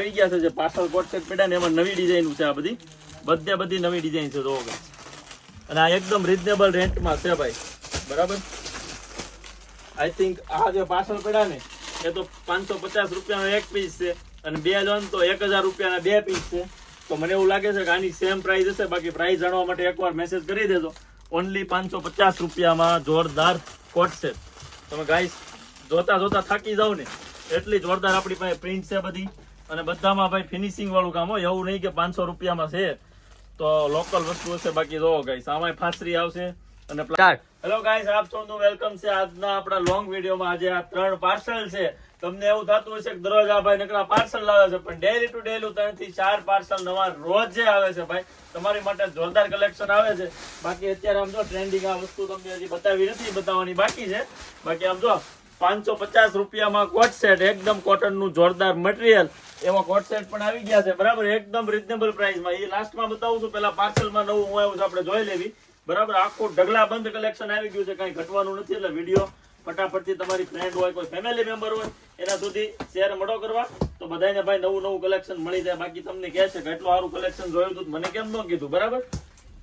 આવી ગયા છે જે પાર્સલ કોટ પડ્યા ને એમાં નવી ડિઝાઇન છે આ બધી. બધે બધી નવી ડિઝાઇન છે જોવો અને આ એકદમ રિઝનેબલ રેન્ટમાં છે ભાઈ. બરાબર? આઈ થિંક આ જે પાર્સલ પડ્યા ને, એ તો પાંચસો પચાસ રૂપિયાનો એક પીસ છે અને બે લોન તો એક હજાર રૂપિયાના બે પીસ છે. તો મને એવું લાગે છે કે આની સેમ પ્રાઇસ હશે, બાકી પ્રાઇસ જાણવા માટે એકવાર મેસેજ કરી દેજો. ઓનલી પાંચસો પચાસ રૂપિયામાં જોરદાર કોટ છે. તમે ગાઈસ જોતા જોતા થાકી જાઓ ને, એટલી જોરદાર આપણી પાસે પ્રિન્ટ છે બધી. અને બધામાં ભાઈ ફિનિશિંગ વાળું કામ હોય એવું નહીં કે પાંચસો રૂપિયામાં છે. તો લોકલ વસ્તુ હશે બાકી જો ગાઈસ આમાં ફાસરી આવશે અને હેલો ગાઈસ આપ સૌનું વેલકમ છે. આજના આપણા લોંગ વિડીયોમાં આજે આ ત્રણ પાર્સલ છે. તમને એવું થતું હશે કે દરરોજ આ ભાઈ નકરા પાર્સલ લાવે છે પણ ડેલી ટુ ડેલી ત્રણથી ચાર પાર્સલ નવા રોજ જે આવે છે ભાઈ તમારી માટે જોરદાર કલેક્શન આવે છે. બાકી અત્યારે આમ જો ટ્રેન્ડિંગ આ વસ્તુ તમને હજી બતાવી નથી બતાવવાની બાકી છે. બાકી આમ જો પાંચસો પચાસ રૂપિયામાં કોટ સેટ એકદમ કોટનનું જોરદાર મટીરિયલ એમાં કોટ સેટ પણ આવી ગયા છે. બરાબર? એકદમ રિઝનેબલ પ્રાઇસમાં એ લાસ્ટમાં બતાવું છું, પેલા પાર્સલમાં નવું હું આવ્યું છું, આપણે જોઈ લેવી. બરાબર? આખું ઢગલા બંધ કલેક્શન આવી ગયું છે, કઈ ઘટવાનું નથી, એટલે વીડિયો ફટાફટથી તમારી ફ્રેન્ડ હોય, કોઈ ફેમિલી મેમ્બર હોય, એના સુધી શેર મળો કરવા. તો બધાને ભાઈ નવું નવું કલેક્શન મળી જાય. બાકી તમને કહે છે કે એટલું સારું કલેક્શન જોયું હતું મને કેમ ન કીધું? બરાબર?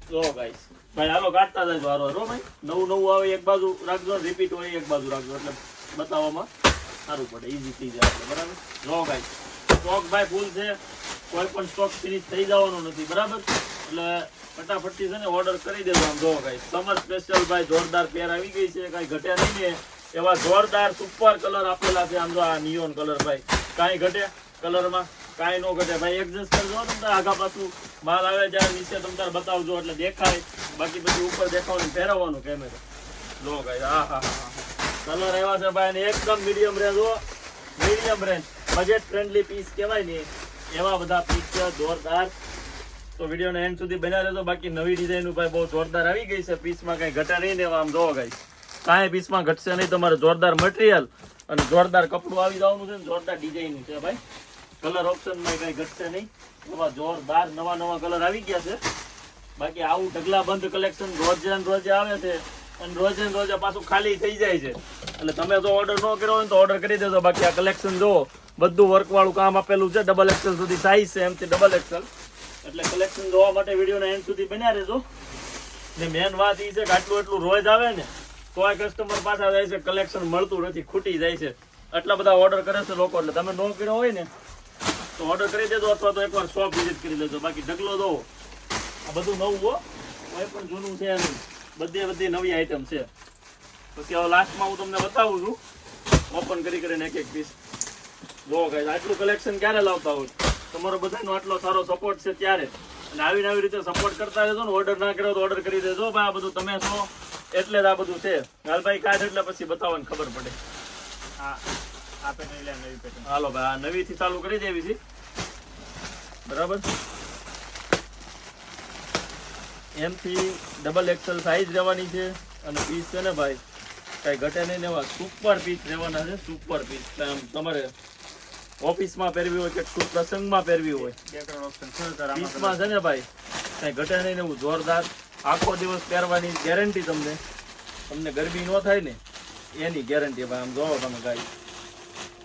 તો ભાઈ ભાઈ હાલો કાઢતા જાય હારો. હારો ભાઈ? નવું નવું આવે એક બાજુ રાખજો રિપીટ હોય એક બાજુ રાખજો. એટલે બતાવવામાં સારું પડે ઈઝી થઈ જાય આપણે, બરાબર? જો ભાઈ સ્ટોક ભાઈ ફૂલ છે, કોઈ પણ સ્ટોક ફિનિશ થઈ જવાનો નથી, બરાબર? એટલે ફટાફટથી છે ને ઓર્ડર કરી દેજો આમ જો ભાઈ સમર સ્પેશિયલ ભાઈ જોરદાર પેર આવી ગઈ છે, કાંઈ ઘટ્યા નહીં ને. એવા જોરદાર સુપર કલર આપેલા છે, આમ જો આ નિયોન કલર ભાઈ. કાંઈ ઘટે કલરમાં કાંઈ ન ઘટે. ભાઈ એડજસ્ટ કરજો તમને આગા પાછું. માલ આવે ત્યારે નીચે, તમે તાર બતાવજો, એટલે દેખાય. બાકી પછી ઉપર દેખાવાનું, ફેરવવાનું કેમેરા લો ગાઈસ હા હા હા કલર એવા છે ભાઈ અને એકદમ medium range medium range budget friendly piece કહેવાય ને એવા બધા પીસ છે જોરદાર. તો વિડીયોને એન્ડ સુધી બન્યા રહેજો બાકી નવી ડિઝાઇન ભાઈ બહુ જોરદાર આવી ગઈ છે. પીસમાં કંઈ ઘટા નહીં ને એવા આમ જોવો ગાઈસ કાંઈ પીસમાં ઘટશે નહીં. તમારે જોરદાર મટીરિયલ અને જોરદાર કપડું આવી જવાનું છે ને જોરદાર ડિઝાઇનનું છે ભાઈ. કલર ઓપ્શનમાં કંઈ ઘટશે નહીં. એવા જોરદાર નવા નવા કલર આવી ગયા છે. બાકી આવું ઢગલા બંધ કલેક્શન રોજે ને રોજે આવે છે. અને રોજે ને રોજે પાછું ખાલી થઈ જાય છે. એટલે તમે જો ઓર્ડર ન કર્યો હોય તો ઓર્ડર કરી દેજો. બાકી આ કલેક્શન જો બધું વર્ક વાળું કામ આપેલું છે. ડબલ એક્સેલ સુધી સાઈઝ છે એમથી ડબલ એક્સેલ એટલે કલેક્શન જોવા માટે વિડીયોને એન્ડ સુધી બન્યા રહેજો. ને મેન વાત એ છે કે આટલું એટલું રોજ આવે ને તો આ કસ્ટમર પાછા જાય છે કલેક્શન મળતું નથી, ખૂટી જાય છે. આટલા બધા ઓર્ડર કરે છે લોકો. એટલે તમે ન કર્યો હોય ને, તો ઓર્ડર કરી દેજો અથવા તો એકવાર શોપ વિઝિટ કરી લેજો. બાકી ઢગલો દો આ બધું નવું હો. કોઈ પણ જૂનું છે નહીં. બધી બધી નવી આઈટમ છે. પછી હવે લાસ્ટમાં હું તમને બતાવું છું. ઓપન કરી કરીને એક એક પીસ જો ગાઈઝ આટલું કલેક્શન ક્યારે લાવતા હોય? તમારો બધાનો આટલો સારો સપોર્ટ છે ત્યારે. અને આવીને આવી રીતે સપોર્ટ કરતા રહેજો ને ઓર્ડર ના કર્યો તો ઓર્ડર કરી દેજો. ભાઈ આ બધું તમે છો એટલે જ આ બધું છે. હાલભાઈ કાઢ એટલે પછી બતાવવાની ખબર પડે. હા આ પેટર્ન લે નવી પેટર્ન હાલો ભાઈ આ નવીથી ચાલુ કરી દેવી છે. બરાબર? એમથી ડબલ એક્સેલ સાઈઝ રહેવાની છે અને પીસ છે ને ભાઈ કાંઈ ઘટે નહીં એવા સુપર પીસ રહેવાના છે સુપર પીસ તમારે ઓફિસમાં પહેરવી હોય કે શુભ પ્રસંગમાં પહેરવી હોય પીસમાં છે ને ભાઈ કાંઈ ઘટે નહીં એવું જોરદાર. આખો દિવસ પહેરવાની ગેરંટી તમને. તમને ગરમી ન થાય ને એની ગેરંટી ભાઈ આમ જોવો તમે ગાઈ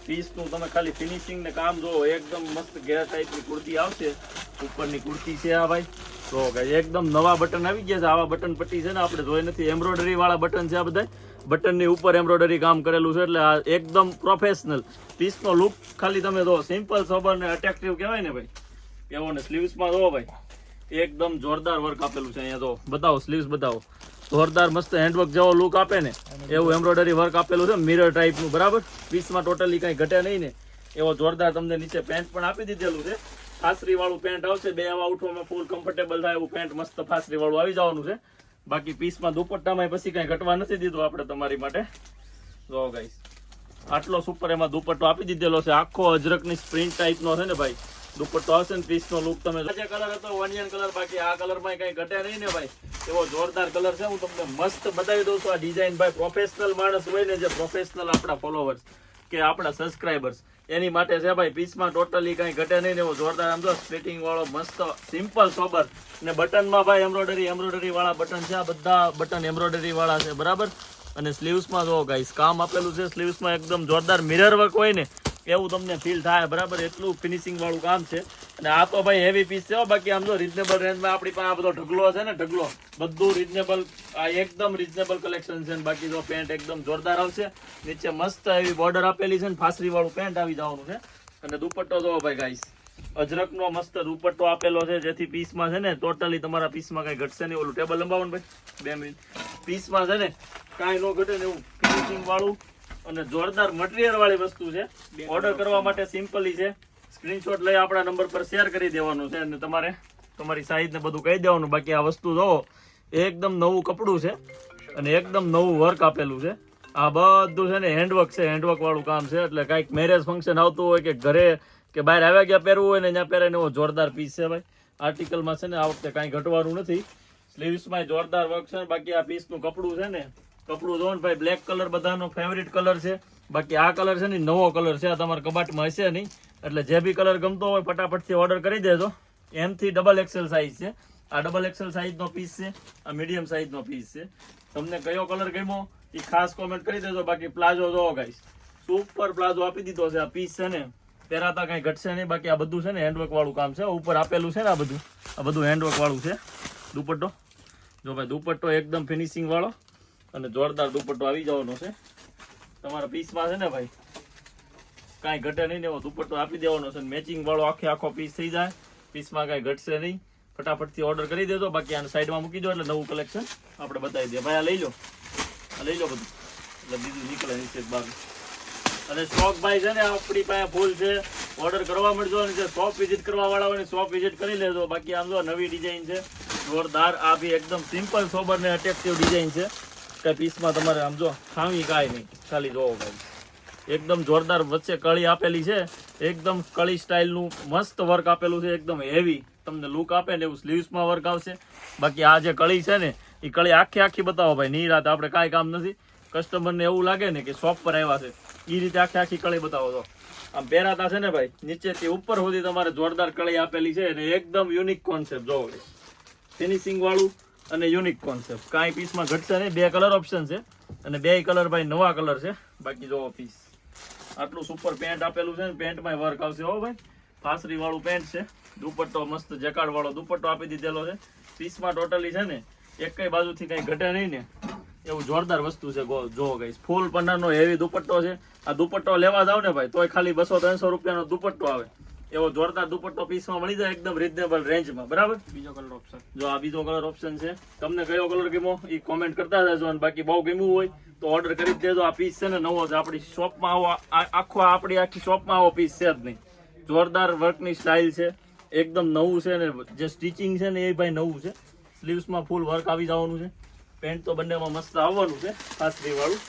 પીસનું તમે ખાલી ફિનિશિંગ ને કામ જોવો એકદમ મસ્ત ઘેરા ટાઈપની કુર્તી આવશે. ઉપરની કુર્તી છે આ ભાઈ. તો ગાઈ એકદમ નવા બટન આવી ગયા છે. આવા બટન પટ્ટી છે ને આપણે જોઈ નથી. એમ્બ્રોઇડરી વાળા બટન છે આ બધા. બટનની ઉપર એમ્બ્રોઇડરી કામ કરેલું છે એટલે આ એકદમ પ્રોફેશનલ પીસનો લુક ખાલી તમે જો સિમ્પલ સોબર ને અટ્રેક્ટિવ કહેવાય ને ભાઈ. એવો ને સ્લીવ્સમાં જો ભાઈ. એકદમ જોરદાર વર્ક આપેલું છે અહીંયા તો બતાવો સ્લીવ્સ બતાવો. જોરદાર મસ્ત હેન્ડવર્ક જેવો લુક આપે ને, એવું એમ્બ્રોઇડરી વર્ક આપેલું છે મિરર ટાઈપનું બરાબર? પીસમાં ટોટલી કાંઈ ઘટે નહીં ને. એવો જોરદાર તમને નીચે પેન્ટ પણ આપી દીધેલું છે. ફાસરી વાળું પેન્ટ આવશે, બે આવા ઉઠવામાં ફૂલ કમ્ફર્ટેબલ થાય એવું પેન્ટ મસ્ત ફાસરી વાળું આવી જવાનું છે. બાકી પીસમાં દુપટ્ટામાં પછી કઈ ઘટવા નથી દીધું આપણે તમારી માટે. જો ગાઈસ આટલો સુપર એમાં દુપટ્ટો આપી દીધેલો છે. આખો અજરકની સ્પ્રિન્ટ ટાઈપનો છે ને ભાઈ. દુપટ્ટો આવશે ને પીસનો લુક તમે જે. કલર હતો ઓનિયન કલર બાકી આ કલરમાં કઈ ઘટે નહીં ને ભાઈ. એવો જોરદાર કલર છે. હું તમને મસ્ત બતાવી દઉં છું આ ડિઝાઇન ભાઈ પ્રોફેશનલ માણસ હોય ને જે પ્રોફેશનલ આપણા ફોલોવર્સ કે આપણા સબસ્ક્રાઇબર્સ એની માટે છે ભાઈ, પીસમાં ટોટલી કઈ ઘટે નહીં એવો જોરદાર આમ જો સ્પ્લિટિંગ વાળો મસ્ત સિમ્પલ સોબર ને બટનમાં ભાઈ એમ્બ્રોડરી એમ્બ્રોઇડરી વાળા બટન છે આ બધા બટન એમ્બ્રોઇડરી વાળા છે, બરાબર? અને સ્લીવ્સમાં જો ગાઈસ કામ આપેલું છે સ્લીવ્સમાં એકદમ જોરદાર મિરર વર્ક હોય ને એવું તમને ફીલ થાય, બરાબર? એટલું ફિનિશિંગ વાળું કામ છે. અને આ તો ભાઈ હેવી પીસ છે. બાકી આમ જો રિઝનેબલ રેન્જમાં આપણી પાસે આ બધો ઢગલો છે ને, ઢગલો. બધું રિઝનેબલ આ એકદમ રિઝનેબલ કલેક્શન છે ને, બાકી તો પેન્ટ એકદમ જોરદાર આવશે. નીચે મસ્ત એવી બોર્ડર આપેલી છે ને ફાસરી વાળું પેન્ટ આવી જવાનું છે. અને દુપટ્ટો જો ભાઈ ગાઈસ અજરકનો મસ્ત દુપટ્ટો આપેલો છે, જેથી પીસમાં છે ને ટોટલી તમારા પીસમાં કઈ ઘટશે નહીં. ઓલું ટેબલ લંબાવો ભાઈ, બે મિનિટ પીસમાં છે ને, કાંઈ ન ઘટે ને એવું ફિનિશિંગ વાળું. અને જોરદાર મટીરિયલ વાળી વસ્તુ છે. ઓર્ડર કરવા માટે સિમ્પલી છે. સ્ક્રીનશોટ લઈ આપણા નંબર પર શેર કરી દેવાનું છે અને તમારે તમારી સાઈઝ ને બધું કહી દેવાનું. બાકી આ વસ્તુ જોવો એકદમ નવું કપડું છે અને એકદમ નવું વર્ક આપેલું છે. આ બધું છે ને હેન્ડવર્ક છે હેન્ડવર્ક વાળું કામ છે. એટલે કાંઈક મેરેજ ફંક્શન આવતું હોય કે ઘરે કે બહાર આવ્યા ગયા પહેરવું હોય ને ત્યાં પહેરે ને એવો જોરદાર પીસ છે ભાઈ. આર્ટિકલમાં છે ને આ વખતે કાંઈ ઘટવાનું નથી. સ્લીવ્સમાં જોરદાર વર્ક છે. બાકી આ પીસનું કપડું છે ને કપડું જો ભાઈ બ્લેક કલર બધાનો ફેવરિટ કલર છે. બાકી આ કલર છે ને નવો કલર છે. આ તમારા કબાટમાં હશે નહીં. એટલે જે બી કલર ગમતો હોય ફટાફટથી ઓર્ડર કરી દેજો. એમથી ડબલ એક્સેલ સાઇઝ છે. આ ડબલ એક્સેલ સાઇઝનો પીસ છે. આ મીડિયમ સાઇઝનો પીસ છે. તમને કયો કલર ગમ્યો એ ખાસ કોમેન્ટ કરી દેજો. બાકી પ્લાઝો જોવો ગાઈશ સુપર પ્લાઝો આપી દીધો છે. આ પીસ છે ને, પહેરાતા કાંઈ ઘટશે નહીં. બાકી આ બધું છે ને હેન્ડવર્ક વાળું કામ છે. ઉપર આપેલું છે ને આ બધું. આ બધું હેન્ડવર્કવાળું છે. દુપટ્ટો. જો ભાઈ, દુપટ્ટો એકદમ ફિનિશિંગ વાળો. અને જોરદાર દુપટ્ટો આવી જવાનો છે. તમારા પીસમાં છે ને ભાઈ, કાંઈ ઘટે નહીં ને એવો દુપટ્ટો આપી દેવાનો છે મેચિંગ વાળો આખે આખો પીસ થઈ જાય. પીસમાં કાંઈ ઘટશે નહીં. ફટાફટથી ઓર્ડર કરી દેજો. બાકી આને સાઈડમાં મૂકી દો એટલે નવું કલેક્શન આપણે બતાવી દઈએ. ભાઈ, આ લઈ લો. આ લઈ લો બધું. એટલે બીજું નીકળે નીચે બાકી. અને સ્ટોક ભાઈ છે ને, આપણી પાસે ફૂલ છે. ઓર્ડર કરવા મળજો અને જે શોપ વિઝિટ કરવા વાળા હોય શોપ વિઝિટ કરી લેજો. બાકી આમ જો નવી ડિઝાઇન છે. જોરદાર. આ બી એકદમ સિમ્પલ સોબર ને અટ્રેક્ટિવ ડિઝાઇન છે. કે પીસમાં તમારે આમ જો ખામી કાંઈ નહીં. ખાલી જોવો ભાઈ. એકદમ જોરદાર વચ્ચે કળી આપેલી છે. એકદમ કળી સ્ટાઇલનું મસ્ત વર્ક આપેલું છે. એકદમ હેવી તમને લુક આપે ને એવું સ્લીવ્સમાં વર્ક આવશે. બાકી આ જે કળી છે ને એ કળી આખી આખી બતાવો ભાઈ. નહીં રાત આપણે કાંઈ કામ નથી. કસ્ટમરને એવું લાગે ને કે શોપ પર આવ્યા છે. એ રીતે આખી આખી કળી બતાવો તો. આમ પહેરાતા છે ને ભાઈ, નીચેથી ઉપર સુધી તમારે જોરદાર કળી આપેલી છે અને એકદમ યુનિક કોન્સેપ્ટ જોવો. ફિનિશિંગ વાળું અને યુનિક કોન્સેપ્ટ કાંઈ પીસમાં ઘટશે નહીં. બે કલર ઓપ્શન છે અને બે કલર ભાઈ નવા કલર છે. બાકી જોવો પીસ આટલું સુપર પેન્ટ આપેલું છે ને પેન્ટમાં વર્ક આવશે હો ભાઈ. ફાસરી વાળું પેન્ટ છે. દુપટ્ટો મસ્ત જેકાડ વાળો દુપટ્ટો આપી દીધેલો છે. પીસમાં ટોટલી છે ને એક કઈ બાજુથી કઈ ઘટે નહીં ને. એવું જોરદાર વસ્તુ છે જોવો ગઈશ ફૂલ પન્નાનો હેવી દુપટ્ટો છે. આ દુપટ્ટો લેવા જાવ ને ભાઈ, તોય ખાલી બસો ત્રણસો રૂપિયાનો દુપટ્ટો આવે. એવો જોરદાર દુપટ્ટો પીસમાં મળી જાય એકદમ રિઝનેબલ રેન્જમાં બરાબર? બીજો કલર ઓપ્શન જો આ બીજો કલર ઓપ્શન છે. તમને કયો કલર ગમ્યો એ કોમેન્ટ કરતા જજો અને બાકી બહુ ગમ્યું હોય તો ઓર્ડર કરી દેજો. આ પીસ છે ને નવો છે આપણી શોપમાં આવો આખો આપણી આખી શોપમાં આવો પીસ છે જ નહીં. જોરદાર વર્કની સ્ટાઇલ છે. એકદમ નવું છે ને જે સ્ટિચિંગ છે ને એ ભાઈ નવું છે. સ્લીવ્સમાં ફૂલ વર્ક આવી જવાનું છે. પેન્ટ તો બંનેમાં મસ્ત આવવાનું છે. ફાસરી વાળું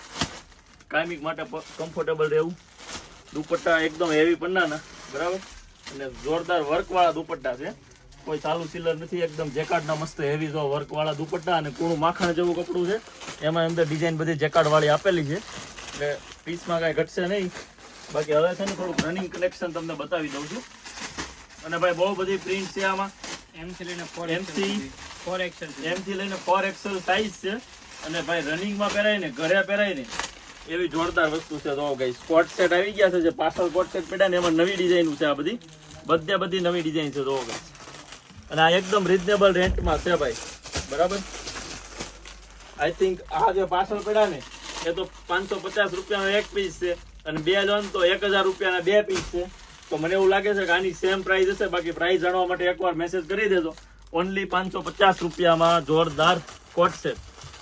કાયમિક માટે કમ્ફર્ટેબલ રહેવું. દુપટ્ટા એકદમ હેવી પન્નાના બરાબર? અને જોરદાર વર્ક વાળા દુપટ્ટા છે. કોઈ ચાલુ સિલર નથી એકદમ જેકાર્ડના મસ્ત હેવી જો વર્ક વાળા દુપટ્ટા અને કૂણું માખણ જેવું કપડું છે. એમાં અંદર ડિઝાઇન બધી જેકાર્ડ વાળી આપેલી છે. એટલે પીસમાં કાંઈ ઘટશે નહીં. બાકી હવે છે ને થોડુંક રનિંગ કનેક્શન તમને બતાવી દઉં છું. અને ભાઈ બહુ બધી પ્રિન્ટ છે આમાં. એમથી લઈને ફોર M થી? ફોર એક્સેલ એમથી લઈને ફોર એક્સેલ સાઈઝ છે. અને ભાઈ રનિંગમાં પહેરાય ને ઘરે પહેરાય ને એવી જોરદાર વસ્તુ છે તો ગઈ કોટ સેટ આવી ગયા છે, જે પાછળ કોટ સેટ પડ્યા ને એમાં નવી ડિઝાઇન છે આ બધી. બધે બધી નવી ડિઝાઇન છે તો ગઈ અને આ એકદમ રિઝનેબલ રેન્ટમાં છે ભાઈ. બરાબર? આઈ થિંક આ જે પાછળ પડ્યા ને, એ તો પાંચસો પચાસ રૂપિયાનો એક પીસ છે અને બે લોન તો એક હજાર રૂપિયાના બે પીસ છે. તો મને એવું લાગે છે કે આની સેમ પ્રાઇસ હશે, બાકી પ્રાઇસ જાણવા માટે એકવાર મેસેજ કરી દેજો. ઓનલી પાંચસો પચાસ રૂપિયામાં જોરદાર કોટ છે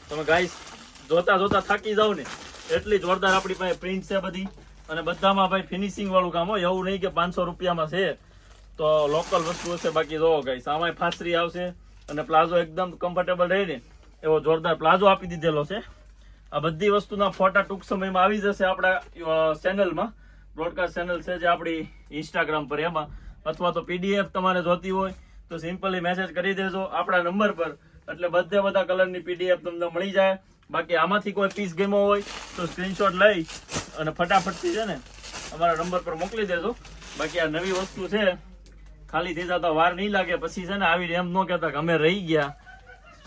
તમે ગાઈસ જોતા જોતા થાકી જાવ ને એટલી જોરદાર આપણી પાસે પ્રિન્ટ છે બધી. અને બધામાં ભાઈ ફિનિશિંગ વાળું કામ હોય. એવું નહીં કે પાંચસો રૂપિયામાં છે. તો લોકલ વસ્તુ હશે. બાકી જોવો ગાઈસ સામાય ફાસરી આવશે અને પ્લાઝો એકદમ કમ્ફર્ટેબલ રહે ને, એવો જોરદાર પ્લાઝો આપી દીધેલો છે. આ બધી વસ્તુના ફોટા ટૂંક સમયમાં આવી જશે આપણા ચેનલમાં બ્રોડકાસ્ટ ચેનલ છે જે આપણી ઇન્સ્ટાગ્રામ પર એમાં. અથવા તો પીડીએફ તમારે જોતી હોય તો સિમ્પલી મેસેજ કરી દેજો. આપણા નંબર પર એટલે બધે બધા કલરની પીડીએફ તમને મળી જાય. બાકી આમાંથી કોઈ પીસ ગેમો હોય તો સ્ક્રીનશોટ લઈ અને ફટાફટથી છે ને અમારા નંબર પર મોકલી દેજો. બાકી આ નવી વસ્તુ છે. ખાલી થઈ જતા વાર નહીં લાગે. પછી છે ને આવીને એમ ન કહેતા કે અમે રહી ગયા.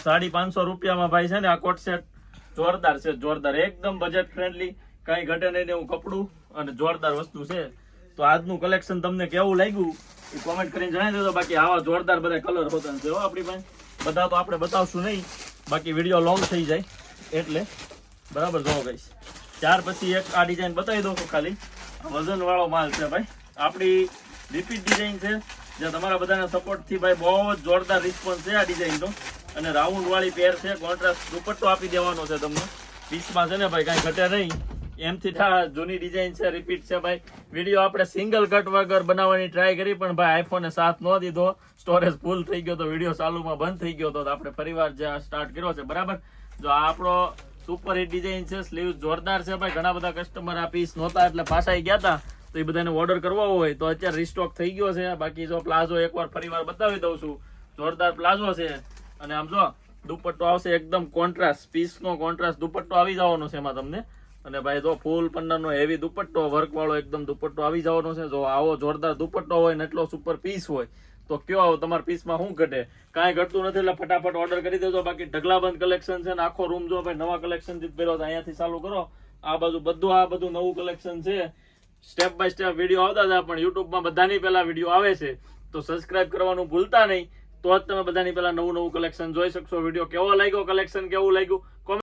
સાડી પાંચસો રૂપિયામાં ભાઈ છે ને આ કોટ સેટ જોરદાર છે, જોરદાર, એકદમ બજેટ ફ્રેન્ડલી કાંઈ ઘટે નહીં એવું કપડું અને જોરદાર વસ્તુ છે. તો આજનું કલેક્શન તમને કેવું લાગ્યું એ કોમેન્ટ કરીને જણાવી દેજો. બાકી આવા જોરદાર બધા કલર હોતા છે આપણી પાસે. બધા તો આપણે બતાવશું નહીં. બાકી વીડિયો લોંગ થઈ જાય. એટલે બરાબર જોવો ગઈશ ત્યાર પછી એક આ ડિઝાઇન બતાવી દઉં છું ખાલી. વજન વાળો માલ છે ભાઈ. આપણી રિપીટ ડિઝાઇન છે. જે તમારા બધાના સપોર્ટથી ભાઈ બહુ જ જોરદાર રિસ્પોન્સ છે આ ડિઝાઇનનો અને રાઉન્ડવાળી પેર છે. કોન્ટ્રાસ્ટ દુપટ્ટો આપી દેવાનો છે તમને. પીસમાં છે ને ભાઈ, કાંઈ ઘટે નહીં. એમથી થા, જૂની ડિઝાઇન છે રિપીટ છે ભાઈ. વીડિયો આપણે સિંગલ કટ વગર બનાવવાની ટ્રાય કરી, પણ ભાઈ આઈફોને સાથ ન દીધો. સ્ટોરેજ ફૂલ થઈ ગયો તો વીડિયો ચાલુમાં બંધ થઈ ગયો તો આપણે ફરીવાર જે સ્ટાર્ટ કર્યો છે, બરાબર? જો આપણો સુપર હિટ ડિઝાઇન છે સ્લીવ જોરદાર છે ભાઈ. ઘણા બધા કસ્ટમર આ પીસ નહોતા એટલે પાછા ગયા હતા તો એ બધાને ઓર્ડર કરવો હોય તો અત્યારે રિસ્ટોક થઈ ગયો છે. બાકી જો પ્લાઝો એકવાર ફરીવાર બતાવી દઉં છું. જોરદાર પ્લાઝો છે. અને આમ જો, દુપટ્ટો આવશે એકદમ કોન્ટ્રાસ્ટ પીસનો કોન્ટ્રાસ્ટ દુપટ્ટો આવી જવાનો છે એમાં તમને. અને ભાઈ જો ફૂલ પન્નાનો હેવી દુપટ્ટો વર્ક વાળો એકદમ દુપટ્ટો આવી જવાનો છે. જો આવો જોરદાર દુપટ્ટો હોય ને એટલો સુપર પીસ હોય, તો કયો આવો? તમારા પીસમાં શું ઘટે? કાંઈ ઘટતું નથી, એટલે ફટાફટ ઓર્ડર કરી દેજો. બાકી ઢગલાબંધ કલેક્શન છે ને આખો રૂમ જો ભાઈ નવા કલેક્શનથી પહેરો અહીંયાથી ચાલુ કરો. આ બાજુ બધું, આ બધું નવું કલેક્શન છે. સ્ટેપ બાય સ્ટેપ વીડિયો આવતા હતા પણ યુટ્યુબમાં બધાની પહેલા વીડિયો આવે છે. તો સબસ્ક્રાઇબ કરવાનું ભૂલતા નહીં. તો જ તમે બધાની પહેલા નવું નવું કલેક્શન જોઈ શકશો. વીડિયો કેવો લાગ્યો? કલેક્શન કેવું લાગ્યું?